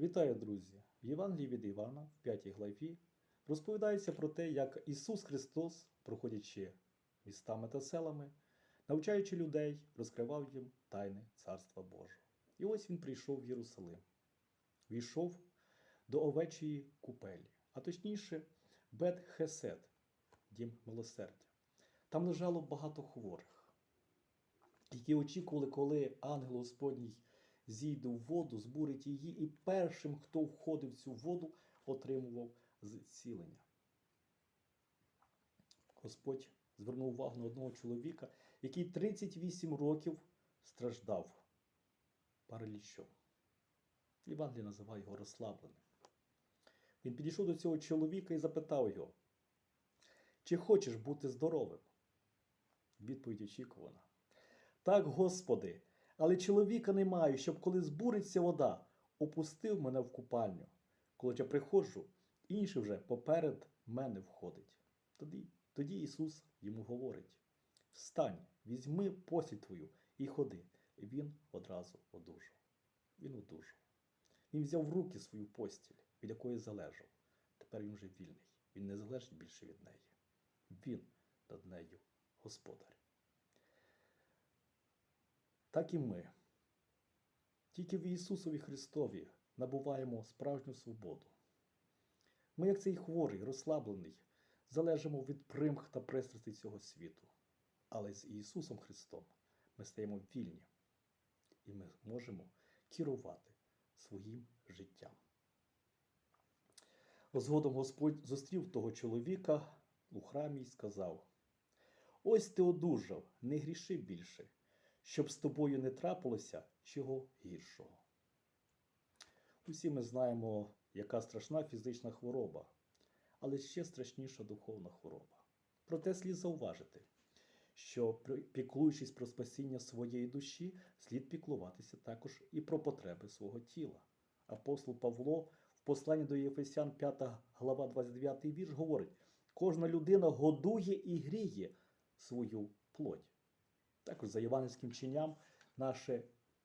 Вітаю, друзі! В Євангелії від Івана, в 5 главі, розповідається про те, як Ісус Христос, проходячи містами та селами, навчаючи людей, розкривав їм тайни Царства Божого. І ось він прийшов в Єрусалим, війшов до овечої купелі, а точніше, Бет Хесед, дім милосердя. Там лежало багато хворих, які очікували, коли ангел Господній зійде в воду, збурить її, і першим, хто входив в цю воду, отримував зцілення. Господь звернув увагу на одного чоловіка, який 38 років страждав паралічом. Євангелій називає його розслабленим. Він підійшов до цього чоловіка і запитав його, чи хочеш бути здоровим? Відповідь очікувана. Так, Господи, але чоловіка не маю, щоб коли збуриться вода, опустив мене в купальню. Коли я приходжу, інший вже поперед мене входить. Тоді, тоді Ісус йому говорить: Встань, візьми постіль твою і ходи. І він одразу одужав. Він одужав. Він взяв в руки свою постіль, від якої залежав. Тепер він вже вільний. Він не залежить більше від неї. Він над нею господар. Так і ми. Тільки в Ісусові Христові набуваємо справжню свободу. Ми, як цей хворий, розслаблений, залежимо від примх та пристрастей цього світу. Але з Ісусом Христом ми стаємо вільні, і ми можемо керувати своїм життям. Згодом Господь зустрів того чоловіка у храмі і сказав: Ось ти одужав, не гріши більше, щоб з тобою не трапилося чого гіршого. Усі ми знаємо, яка страшна фізична хвороба, але ще страшніша духовна хвороба. Проте слід зауважити, що піклуючись про спасіння своєї душі, слід піклуватися також і про потреби свого тіла. Апостол Павло в посланні до Єфесян 5 глава 29 вірш говорить: кожна людина годує і гріє свою плоть. Також за євангельським чинням наше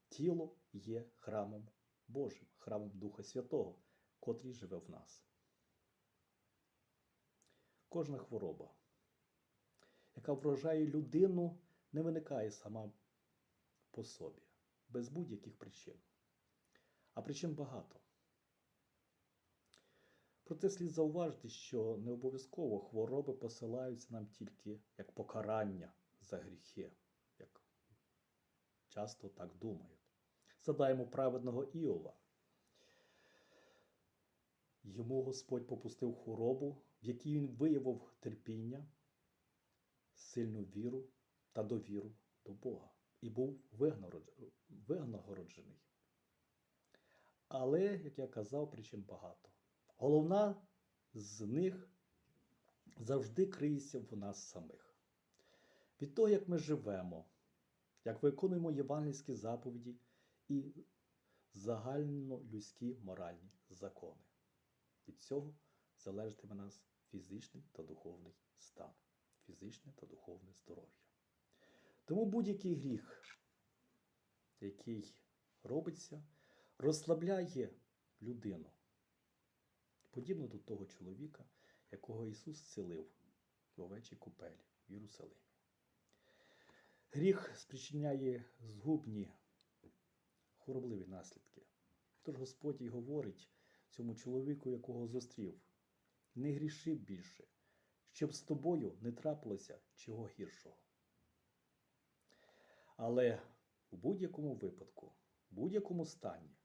тіло є храмом Божим, храмом Духа Святого, котрий живе в нас. Кожна хвороба, яка вражає людину, не виникає сама по собі, без будь-яких причин. А причин багато. Проте слід зауважити, що не обов'язково хвороби посилаються нам тільки як покарання за гріхи, часто так думають. Задаємо праведного Іова. Йому Господь попустив хворобу, в якій він виявив терпіння, сильну віру та довіру до Бога і був винагороджений. Але, як я казав, причин багато. Головна з них завжди криється в нас самих. Від того, як ми живемо, як виконуємо євангельські заповіді і загальнолюдські моральні закони. Від цього залежатиме нас фізичний та духовний стан, фізичне та духовне здоров'я. Тому будь-який гріх, який робиться, розслабляє людину, подібно до того чоловіка, якого Ісус зцілив в овечій купелі в Єрусалимі. Гріх спричиняє згубні хворобливі наслідки. Тож Господь і говорить цьому чоловіку, якого зустрів, не гріши більше, щоб з тобою не трапилося чого гіршого. Але у будь-якому випадку, в будь-якому стані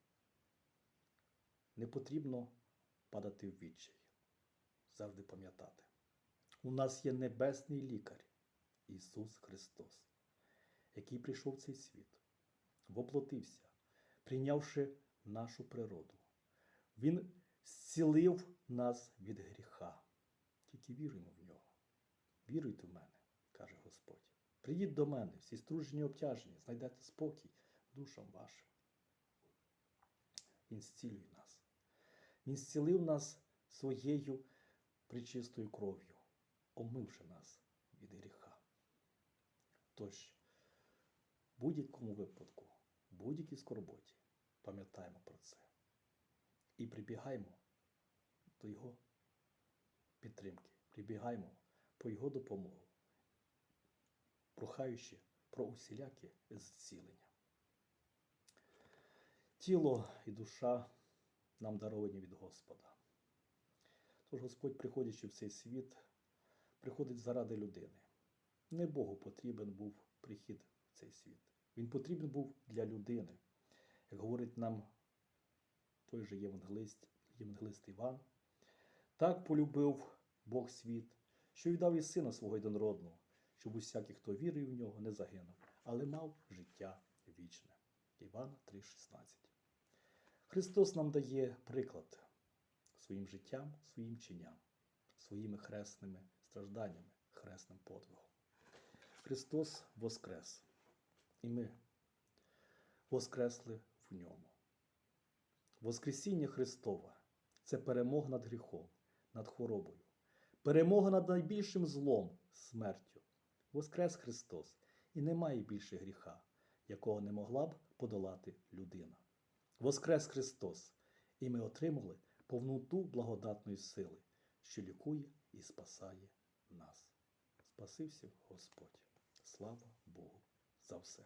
не потрібно падати в відчай. Завжди пам'ятати. У нас є небесний лікар Ісус Христос, який прийшов в цей світ, воплотився, прийнявши нашу природу. Він зцілив нас від гріха. Тільки віруємо в нього. Віруйте в мене, каже Господь. Прийдіть до мене, всі стружені обтяжені, знайдете спокій душам вашим. Він зцілює нас. Він зцілив нас своєю причистою кров'ю, омивши нас від гріха. Тож, в будь-якому випадку, будь-якій скорботі, пам'ятаємо про це. І прибігаємо до Його підтримки, прибігаємо по Його допомогу, прохаючи про усіляке зцілення. Тіло і душа нам даровані від Господа. Тож Господь, приходячи в цей світ, приходить заради людини. Не Богу потрібен був прихід в цей світ. Він потрібен був для людини. Як говорить нам той же євангелист, євангелист Іван, так полюбив Бог світ, що віддав і сина свого єдинородного, щоб усякий, хто вірив в нього, не загинув, але мав життя вічне. Івана 3,16. Христос нам дає приклад своїм життям, своїм чиням, своїми хресними стражданнями, хресним подвигом. Христос воскрес, і ми воскресли в ньому. Воскресіння Христове це перемога над гріхом, над хворобою, перемога над найбільшим злом, смертю. Воскрес Христос, і немає більше гріха, якого не могла б подолати людина. Воскрес Христос, і ми отримали повноту благодатної сили, що лікує і спасає нас. Спасився Господь. Слава Богу за все.